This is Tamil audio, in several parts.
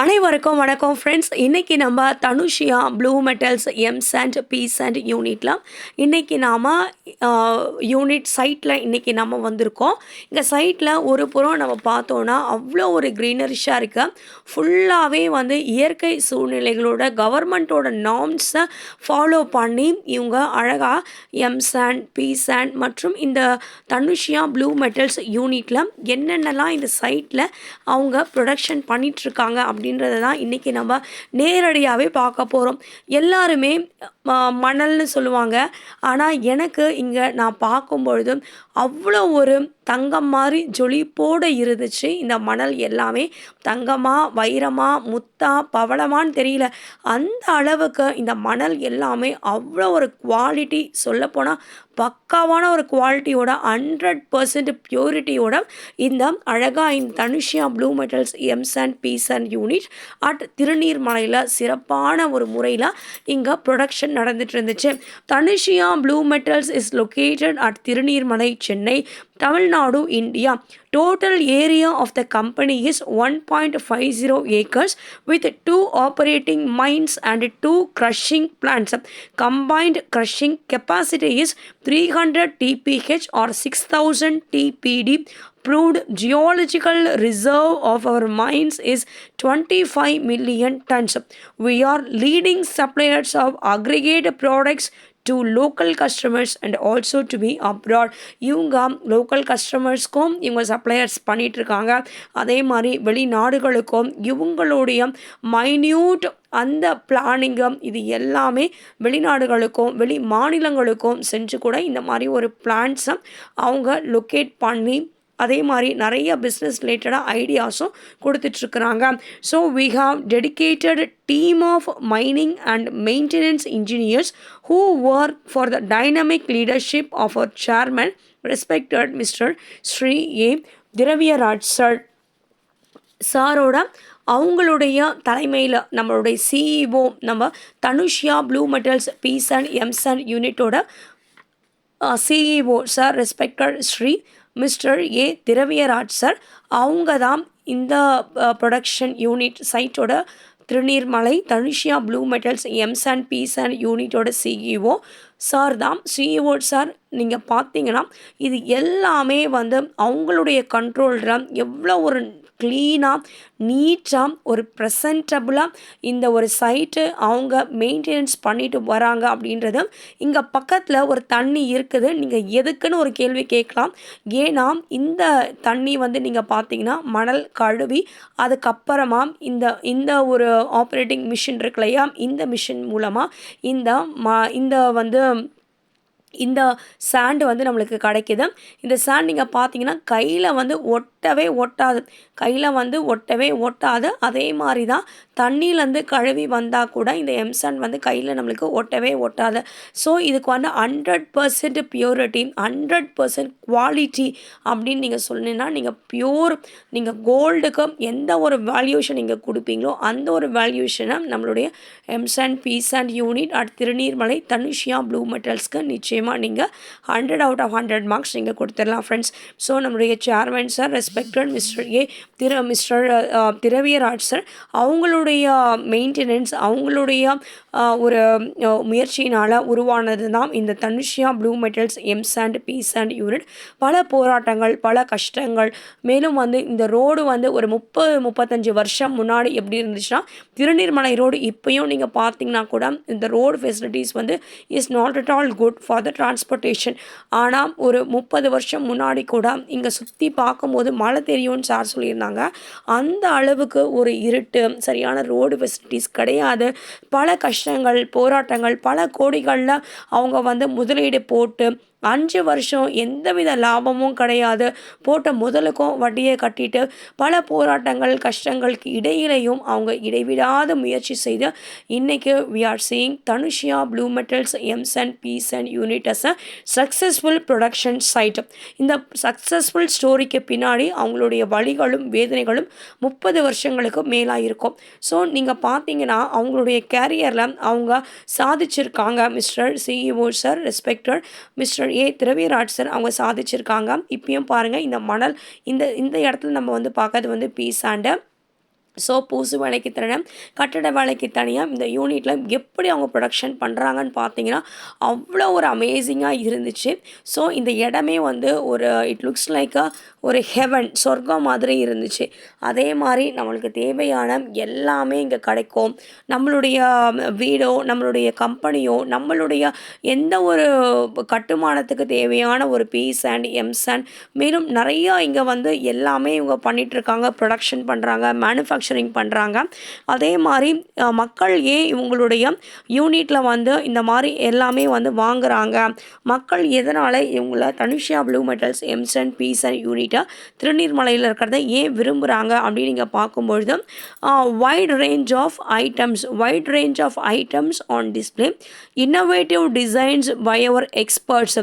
அனைவருக்கும் வணக்கம் ஃப்ரெண்ட்ஸ் இன்றைக்கி நம்ம Dhanushiya blue metals M sand P sand யூனிட்டில் இன்றைக்கி நாம் யூனிட் சைட்டில் இன்றைக்கி நம்ம வந்திருக்கோம். இங்கே சைட்டில் ஒரு புறம் நம்ம பார்த்தோன்னா அவ்வளோ ஒரு க்ரீனரிஷாக இருக்குது ஃபுல்லாகவே வந்து இயற்கை சூழ்நிலைகளோட கவர்மெண்ட்டோட நார்ம்ஸை ஃபாலோ பண்ணி இவங்க அழகாக எம்ஸ் அண்ட் பீஸ் அண்ட் மற்றும் இந்த தனுஷியா ப்ளூ மெட்டல்ஸ் யூனிட்டில் என்னென்னலாம் இந்த சைட்டில் அவங்க ப்ரொடக்ஷன் பண்ணிகிட்ருக்காங்க அப்படின்னு அப்படின்றத தான் இன்றைக்கி நம்ம நேரடியாகவே பார்க்க போகிறோம் எல்லாருமே ம, மணல்னு சொல்லுவாங்க. ஆனால் எனக்கு இங்கே நான் பார்க்கும் பொழுதும் அவ்வளோ ஒரு தங்கம் மாதிரி ஜொலிப்போடு இருந்துச்சு. இந்த மணல் எல்லாமே தங்கமாக வைரமா முத்தா பவளமான்னு தெரியல. அந்த அளவுக்கு இந்த மணல் எல்லாமே அவ்வளோ ஒரு குவாலிட்டி சொல்லப்போனால் பக்காவான ஒரு குவாலிட்டியோட ஹண்ட்ரட் பர்சன்ட் பியூரிட்டியோட இந்த அழகாக இந்த Dhanushiya blue metals M sand P sand unit at திருநீர்மலையில் சிறப்பான ஒரு முறையில் இங்கே ப்ரொடக்ஷன் நடந்துட்டு இருந்துச்சு. Dhanushiya blue metals is located at Thiruneermalai Chennai Tamil Nadu, India. Total area of the company is 1.50 acres with two operating mines and two crushing plants. Combined crushing capacity is 300 TPH or 6000 TPD proved geological reserve of our mines is 25 million tons. We are leading suppliers of aggregate products to local customers and also to be abroad இவங்க லோக்கல் கஸ்டமர்ஸ்க்கும் இவங்க சப்ளையர்ஸ் பண்ணிகிட்ருக்காங்க அதே மாதிரி வெளிநாடுகளுக்கும் இவங்களுடைய மைன்யூட் அந்த பிளானிங்கும் இது எல்லாமே வெளிநாடுகளுக்கும் வெளி மாநிலங்களுக்கும் செஞ்சு கூட இந்த மாதிரி ஒரு பிளான்ஸை அவங்க லொக்கேட் பண்ணி அதே மாதிரி நிறைய பிஸ்னஸ் ரிலேட்டடாக ஐடியாஸும் கொடுத்துட்ருக்குறாங்க. So we have dedicated team of mining and maintenance engineers who work for the dynamic leadership of our chairman respected mister Shri A Thiraviyaraj sir சாரோட அவங்களுடைய தலைமையில் நம்மளுடைய சிஇஓ நம்ம Dhanushiya blue metals P sand M sand யூனிட்டோட CEO sir respected Shri mister A. Thiraviyaraj sir அவங்க தான் இந்த production unit சைட்டோட Thiruneermalai Dhanushiya blue metals M sand P sand யூனிட்டோட CEO sir தான் சிஇஓ சார் நீங்கள் பார்த்தீங்கன்னா இது எல்லாமே வந்து அவங்களுடைய கண்ட்ரோலில் எவ்வளோ ஒரு க்ளீனாக நீட்டாக ஒரு ப்ரெசன்டபுளாக இந்த ஒரு சைட்டு அவங்க மெயின்டெனன்ஸ் பண்ணிட்டு வராங்க அப்படின்றது இங்கே பக்கத்தில் ஒரு தண்ணி இருக்குது. நீங்கள் எதுக்குன்னு ஒரு கேள்வி கேட்கலாம். ஏன்னா இந்த தண்ணி வந்து நீங்கள் பார்த்தீங்கன்னா மணல் கழுவி அதுக்கப்புறமா இந்த இந்த ஒரு ஆப்ரேட்டிங் மிஷின் இருக்கு இல்லையா? இந்த மிஷின் மூலமாக இந்த ம இந்த வந்து இந்த சாண்டு வந்து நம்மளுக்கு கிடைக்கிது. இந்த சாண்ட் நீங்கள் பார்த்தீங்கன்னா கையில் வந்து ஒட்டவே ஒட்டாது. கையில் வந்து ஒட்டவே ஒட்டாது. அதே மாதிரி தான் தண்ணியிலேருந்து கழுவி வந்தால் கூட இந்த எம்சாண்ட் வந்து கையில் நம்மளுக்கு ஒட்டவே ஒட்டாது. ஸோ இதுக்கு வந்து hundred percent purity hundred percent quality அப்படின்னு நீங்கள் சொன்னீங்கன்னா நீங்கள் பியூர் நீங்கள் கோல்டுக்கு எந்த ஒரு வேல்யூஷன் நீங்கள் கொடுப்பீங்களோ அந்த ஒரு வேல்யூஷனை நம்மளுடைய M sand P sand unit at Thiruneermalai Dhanushiya blue மெட்டல்ஸ்க்கு நிச்சயமாக நீங்கள் hundred out of hundred marks நீங்கள் கொடுத்துடலாம் ஃப்ரெண்ட்ஸ் ஸோ நம்மளுடைய chairman sir respected mister A Thiru mister Thiraviyaraj sir அவங்களுடைய மெயின்டெனன்ஸ் அவங்களுடைய ஒரு முயற்சியினால் உருவானது தான் இந்த Dhanushiya blue metals M sand P sand unit பல போராட்டங்கள் பல கஷ்டங்கள். மேலும் வந்து இந்த ரோடு வந்து ஒரு முப்பது முப்பத்தஞ்சு வருஷம் முன்னாடி எப்படி இருந்துச்சுன்னா திருநீர்மலை ரோடு இப்போயும் நீங்கள் பார்த்தீங்கன்னா கூட இந்த ரோடு ஃபெசிலிட்டிஸ் வந்து is not at all good for the transportation ஆனால் ஒரு முப்பது வருஷம் முன்னாடி கூட இங்கே சுற்றி பார்க்கும்போது மழை தெரியும்னு சார் சொல்லியிருந்தாங்க. அந்த அளவுக்கு ஒரு இருட்டு சரியான ரோடு ஃபெசிலிட்டிஸ் கிடையாது. பல கஷ்டங்கள் போராட்டங்கள் பல கோடிகளில் அவங்க வந்து முதலீடு போட்டு அஞ்சு வருஷம் எந்தவித லாபமும் கிடையாது. போட்ட முதலுக்கும் வட்டியை கட்டிட்டு பல போராட்டங்கள் கஷ்டங்களுக்கு இடையிலையும் அவங்க இடைவிடாத முயற்சி செய்து இன்றைக்கு we are seeing Dhanushiya blue metals M sand P sand unit as a successful production site இந்த சக்ஸஸ்ஃபுல் ஸ்டோரிக்கு பின்னாடி அவங்களுடைய வழிகளும் வேதனைகளும் முப்பது வருஷங்களுக்கு மேலாக இருக்கும் ஸோ நீங்கள் பார்த்தீங்கன்னா அவங்களுடைய கேரியரில் அவங்க சாதிச்சிருக்காங்க mister CEO sir respected mister A Thiraviyaraj அவங்க சாதிச்சிருக்காங்க. இப்பயும் பாருங்கள் இந்த மணல் இந்த இந்த இடத்துல நம்ம வந்து பார்க்கறது வந்து பீசாண்டை ஸோ பூசு வேலைக்கு தனியாக கட்டட வேலைக்கு தனியாக இந்த யூனிட்டில் எப்படி அவங்க ப்ரொடக்ஷன் பண்ணுறாங்கன்னு பார்த்தீங்கன்னா அவ்வளோ ஒரு அமேசிங்காக இருந்துச்சு. ஸோ இந்த இடமே வந்து ஒரு இட் லுக்ஸ் லைக் அ ஒரு ஹெவன் சொர்க்கம் மாதிரி இருந்துச்சு. அதே மாதிரி நம்மளுக்கு தேவையான எல்லாமே இங்கே கிடைக்கும். நம்மளுடைய வீடோ நம்மளுடைய கம்பெனியோ நம்மளுடைய எந்த ஒரு கட்டுமானத்துக்கு தேவையான ஒரு பீஸ் அண்ட் எம்ஸ் அண்ட் மேலும் நிறையா இங்கே வந்து எல்லாமே இவங்க பண்ணிகிட்ருக்காங்க ப்ரொடக்ஷன் பண்ணுறாங்க மேனுஃபேக்சரிங் பண்ணுறாங்க அதே மாதிரி மக்கள் ஏன் இவங்களுடைய யூனிட்டில் வந்து இந்த மாதிரி எல்லாமே வந்து வாங்குகிறாங்க மக்கள் எதனால் இவங்கள Dhanushiya blue metals M sand P sand யூனிட்டை திருநீர்மலையில் இருக்கிறத ஏன் விரும்புகிறாங்க அப்படின்னு நீங்கள் பார்க்கும்பொழுது wide range of items wide range of items on display innovative designs by our experts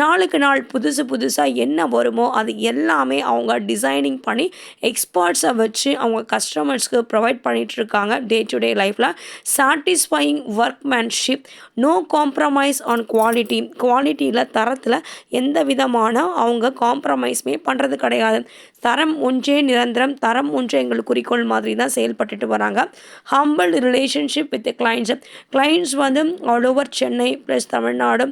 நாளுக்கு நாள் புதுசு புதுசாக என்ன வருமோ அது எல்லாமே அவங்க டிசைனிங் பண்ணி எக்ஸ்பர்ட்ஸை வச்சு அவங்க கஸ்டமர்ஸ்க்கு ப்ரொவைட் பண்ணிகிட்ருக்காங்க டே டு டே லைஃப்பில் satisfying workmanship no compromise on quality குவாலிட்டியில் தரத்தில் எந்த விதமான அவங்க காம்ப்ரமைஸுமே பண்ணுறது கிடையாது. தரம் ஒன்றே நிரந்தரம். தரம் ஒன்றே எங்கள் குறிக்கோள் மாதிரி தான் செயல்பட்டுட்டு வராங்க. Humble relationship with clients clients வந்து all over Chennai plus Tamil Nadu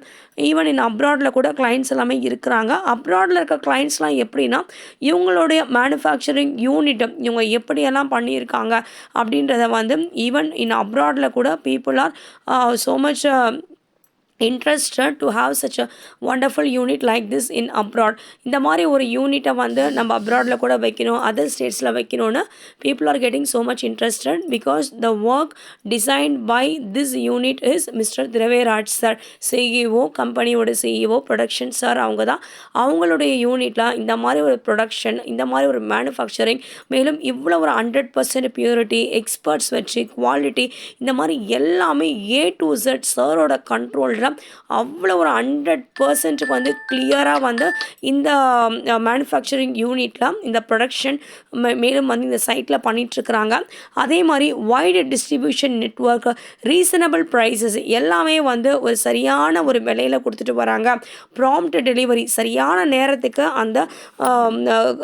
even in அப்ராடில் கூட கிளைண்ட்ஸ் எல்லாமே இருக்கிறாங்க. அப்ராடில் இருக்க கிளைண்ட்ஸ்லாம் எப்படின்னா இவங்களுடைய மேனுஃபேக்சரிங் யூனிட் இவங்க எப்படியெல்லாம் பண்ணியிருக்காங்க. அப்படின்றத வந்து ஈவன் இன் அப்ராடில் கூட people are so much interested to have such a wonderful unit like this in abroad இந்த மாதிரி ஒரு யூனிட்டை வந்து நம்ம அப்ராடில் கூட வைக்கணும் அதர் ஸ்டேட்ஸில் வைக்கணும்னு people are getting so much interested because the work design by this unit is mister Thiraviyaraj sir CEO கம்பெனியோட சிஇஓ ப்ரொடக்ஷன் சார் அவங்க தான். அவங்களுடைய யூனிட்டில் இந்த மாதிரி ஒரு ப்ரொடக்ஷன் இந்த மாதிரி ஒரு மேனுஃபேக்சரிங் மேலும் இவ்வளோ ஒரு ஹண்ட்ரட் பர்சன்ட் பியூரிட்டி எக்ஸ்பர்ட்ஸ் வச்சு குவாலிட்டி இந்த மாதிரி எல்லாமே ஏ டு செட் சாரோட பார்த்தீங்கன்னா அவ்வளோ ஒரு ஹண்ட்ரட் பர்சன்ட்டுக்கு வந்து கிளியராக வந்து இந்த மேனுஃபேக்சரிங் யூனிட்டில் இந்த ப்ரொடக்ஷன் மேலும் வந்து இந்த சைட்டில் பண்ணிகிட்ருக்குறாங்க அதே மாதிரி wide distribution network reasonable prices எல்லாமே வந்து ஒரு சரியான ஒரு விலையில் கொடுத்துட்டு வராங்க. ப்ராம்ப்ட் டெலிவரி சரியான நேரத்துக்கு அந்த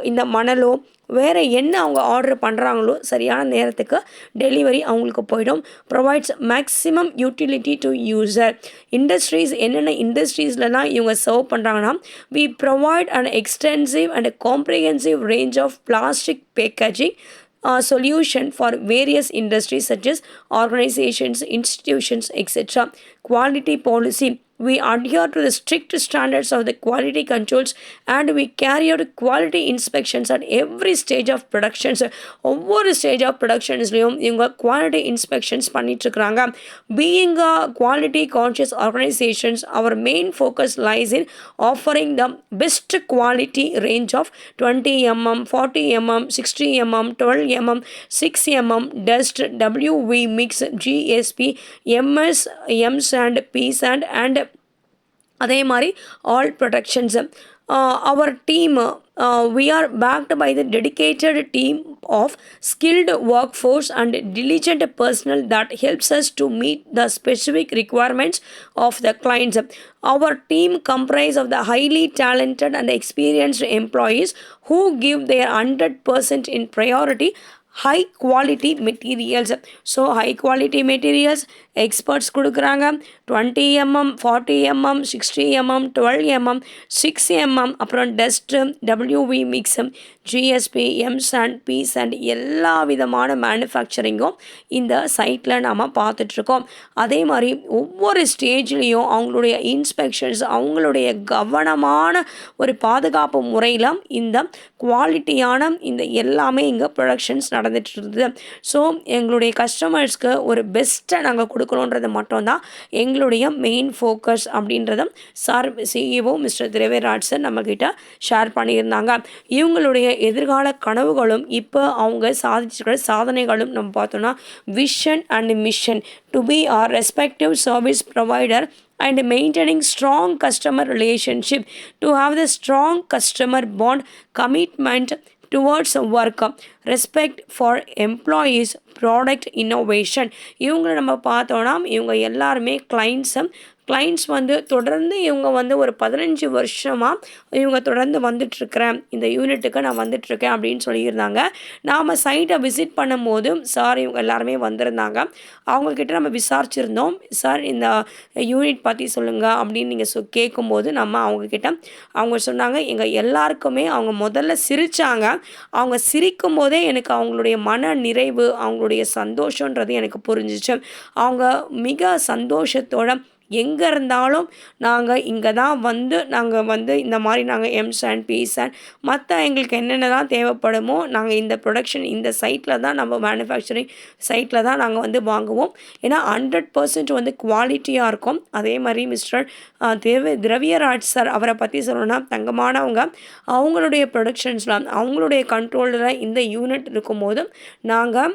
இந்த மணலோ வேறு என்ன அவங்க ஆர்டர் பண்ணுறாங்களோ சரியான நேரத்துக்கு டெலிவரி அவங்களுக்கு போயிடும். Provides maximum utility to user industries என்னென்ன இண்டஸ்ட்ரீஸ்லலாம் இவங்க சர்வ் பண்ணுறாங்கன்னா we provide and extensive and comprehensive range of plastic packaging uh, solution for various industries such as organizations, institutions, etc. Quality policy. We adhere to the strict standards of the quality controls and we carry out quality inspections at every stage of productions. ஒவ்வொரு ஸ்டேஜ் ஆஃப் ப்ரொடக்ஷன்ஸ்லேயும் இவங்க quality inspections பண்ணிட்டுருக்குறாங்க. Being a quality conscious organisations our main focus lies in offering the best quality range of twenty mm forty mm sixty mm twelve mm six mm dust WV mix GSB MS M sand P sand and அதே மாதிரி all productions our team we are backed by the dedicated team of skilled workforce and diligent personnel that helps us to meet the specific requirements of the clients our team comprise of the highly talented and experienced employees who give their 100% in priority high quality materials so high quality materials experts கொடுக்குறாங்க. Twenty mm forty mm sixty mm twelve mm six mm அப்புறம் dust WV mix GSB M sand P sand எல்லா விதமான மேனுஃபேக்சரிங்கும் இந்த சைட்டில் நாம் பார்த்துட்ருக்கோம். அதே மாதிரி ஒவ்வொரு ஸ்டேஜ்லேயும் அவங்களுடைய இன்ஸ்பெக்ஷன்ஸ் அவங்களுடைய கவனமான ஒரு பாதுகாப்பு முறையில் இந்த குவாலிட்டியான இந்த எல்லாமே இங்கே ப்ரொடக்ஷன்ஸ் நடந்துட்டு இருந்தது ஸோ எங்களுடைய கஸ்டமர்ஸ்க்கு ஒரு பெஸ்ட்டை நாங்கள் கொடுக்கணுன்றது மட்டும்தான். எங்களுடைய மெயின் ஃபோக்கஸ் அப்படின்றத sir CEO mister Thiraviyaraj sir நம்மக்கிட்ட ஷேர் பண்ணியிருந்தாங்க. இவங்களுடைய எதிர்கால கனவுகளும் இப்போ அவங்க சாதிச்சிருக்கிற சாதனைகளும் நம்ம பார்த்தோன்னா vision and mission to be are respective service provider and maintaining strong customer relationship to have the strong customer bond commitment towards work respect for employees product innovation இவங்களை நம்ம பார்த்தோன்னா இவங்க எல்லாருமே கிளைண்ட்ஸை கிளைண்ட்ஸ் வந்து தொடர்ந்து இவங்க வந்து ஒரு பதினஞ்சு வருஷமாக இவங்க தொடர்ந்து வந்துட்டுருக்கிறேன். இந்த யூனிட்டுக்கு நான் வந்துட்டுருக்கேன் அப்படின்னு சொல்லியிருந்தாங்க. நாம் சைட்டை விசிட் பண்ணும்போது சார் இவங்க எல்லாருமே வந்திருந்தாங்க. அவங்கக்கிட்ட நம்ம விசாரிச்சிருந்தோம். சார் இந்த யூனிட் பற்றி சொல்லுங்கள் அப்படின்னு நீங்கள் சொ கேட்கும்போது நம்ம அவங்கக்கிட்ட அவங்க சொன்னாங்க எங்கள் எல்லாருக்குமே அவங்க முதல்ல சிரித்தாங்க அவங்க சிரிக்கும் போதே எனக்கு அவங்களுடைய மன நிறைவு அவங்களுடைய சந்தோஷன்றது எனக்கு புரிஞ்சிச்சு. அவங்க மிக சந்தோஷத்தோட எங்கே இருந்தாலும் நாங்கள் இங்கே தான் வந்து நாங்கள் வந்து இந்த மாதிரி நாங்கள் எம்சாண்ட் பிசாண்ட் மற்ற எங்களுக்கு என்னென்ன தான் தேவைப்படுமோ நாங்கள் இந்த ப்ரொடக்ஷன் இந்த சைட்டில் தான் நம்ம மேனுஃபேக்சரிங் சைட்டில் தான் நாங்கள் வந்து வாங்குவோம். ஏன்னா ஹண்ட்ரட் பர்சன்ட் வந்து குவாலிட்டியாக இருக்கும். அதே மாதிரி மிஸ்டர் திரவ திரவியராஜ் சார் அவரை பற்றி சொல்லணும்னா தங்கமானவங்க அவங்களுடைய ப்ரொடக்ஷன்ஸ்லாம் அவங்களுடைய கண்ட்ரோலில் இந்த யூனிட் இருக்கும்போது நாங்கள்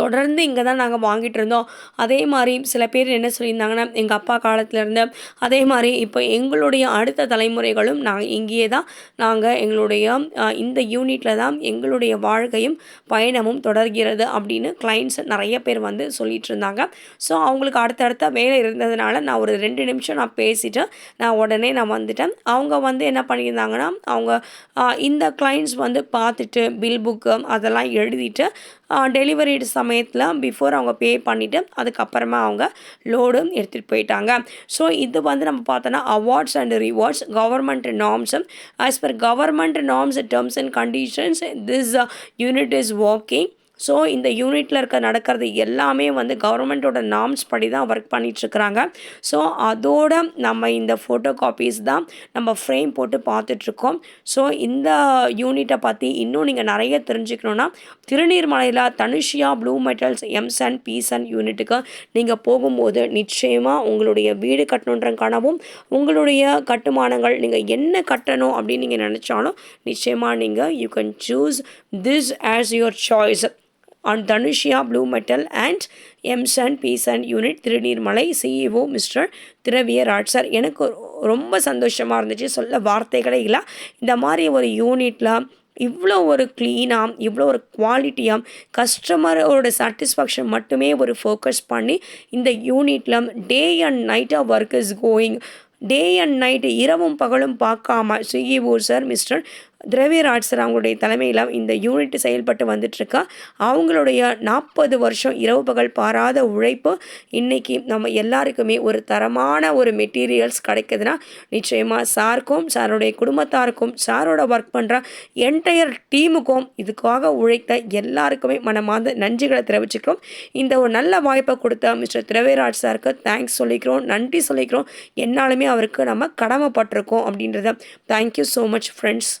தொடர்ந்து இங்கே தான் நாங்கள் வாங்கிட்டு இருந்தோம். அதே மாதிரி சில பேர் என்ன சொல்லியிருந்தாங்கன்னா எங்கள் அப்பா காலத்துலேருந்து அதே மாதிரி இப்போ எங்களுடைய அடுத்த தலைமுறைகளும் நாங்கள் இங்கேயே தான் நாங்கள் எங்களுடைய இந்த யூனிட்டில் தான் எங்களுடைய வாழ்க்கையும் பயணமும் தொடர்கிறது அப்படின்னு கிளைண்ட்ஸ் நிறைய பேர் வந்து சொல்லிகிட்டு இருந்தாங்க. ஸோ அவங்களுக்கு அடுத்தடுத்த வேலை இருந்ததுனால நான் ஒரு ரெண்டு நிமிஷம் நான் பேசிட்டேன் நான் உடனே நான் வந்துட்டேன். அவங்க வந்து என்ன பண்ணியிருந்தாங்கன்னா அவங்க இந்த கிளைண்ட்ஸ் வந்து பார்த்துட்டு பில் புக்கு அதெல்லாம் எழுதிட்டு டெலிவரி சமயத்தில் பிஃபோர் அவங்க பே பண்ணிவிட்டு அதுக்கப்புறமா அவங்க லோடு எடுத்துகிட்டு போயிட்டாங்க. ஸோ இது வந்து நம்ம பார்த்தோன்னா awards and rewards government norms as per government norms terms and conditions this unit is working so இந்த யூனிட்டில் இருக்க நடக்கிறது எல்லாமே வந்து கவர்மெண்ட்டோட நார்ம்ஸ் படி தான் ஒர்க் பண்ணிகிட்ருக்குறாங்க ஸோ அதோட நம்ம இந்த ஃபோட்டோ காப்பீஸ் தான் நம்ம ஃப்ரேம் போட்டு பார்த்துட்ருக்கோம் ஸோ இந்த யூனிட்டை பற்றி இன்னும் நீங்கள் நிறைய தெரிஞ்சுக்கணுன்னா திருநீர்மலையில் Dhanushiya blue metals M sand P sand யூனிட்டுக்கு நீங்கள் போகும்போது நிச்சயமாக உங்களுடைய வீடு கட்டணுன்ற கனவும் உங்களுடைய கட்டுமானங்கள் நீங்கள் என்ன கட்டணும் அப்படின்னு நீங்கள் நினச்சாலும் நிச்சயமாக நீங்கள் you can choose this as your choice on Dhanushiya blue metal and M sand and unit Thiruneermalai CEO mister Thiraviyaraj sir எனக்கு ரொம்ப சந்தோஷமாக இருந்துச்சு. சொல்ல வார்த்தைகளே இல்லை. இந்த மாதிரி ஒரு யூனிட்டில் இவ்வளோ ஒரு க்ளீனாக இவ்வளோ ஒரு குவாலிட்டியாக கஸ்டமரோட சாட்டிஸ்ஃபேக்ஷன் மட்டுமே ஒரு ஃபோக்கஸ் பண்ணி இந்த யூனிட்டில் day and நைட்டாக work is going day and night இரவும் பகலும் பார்க்காம CEO sir mister Thiraviyaraj sir அவங்களுடைய தலைமையில் இந்த யூனிட் செயல்பட்டு வந்துட்டுருக்கா. அவங்களுடைய நாற்பது வருஷம் இரவு பகல் பாராத உழைப்பு இன்றைக்கி நம்ம எல்லாருக்குமே ஒரு தரமான ஒரு மெட்டீரியல்ஸ் கிடைக்குதுன்னா நிச்சயமாக சாருக்கும் சாருடைய குடும்பத்தாருக்கும் சாரோட ஒர்க் பண்ணுற என்டையர் டீமுக்கும் இதுக்காக உழைத்த எல்லாருக்குமே மனமார்ந்த நன்றிகளை தெரிவிச்சுக்கிறோம். இந்த ஒரு நல்ல வாய்ப்பை கொடுத்த மிஸ்டர் திரவேராஜ் சாருக்கு தேங்க்ஸ் சொல்லிக்கிறோம் நன்றி சொல்லிக்கிறோம். என்னாலுமே அவருக்கு நம்ம கடமைப்பட்டிருக்கோம் அப்படின்றத. Thank you so much friends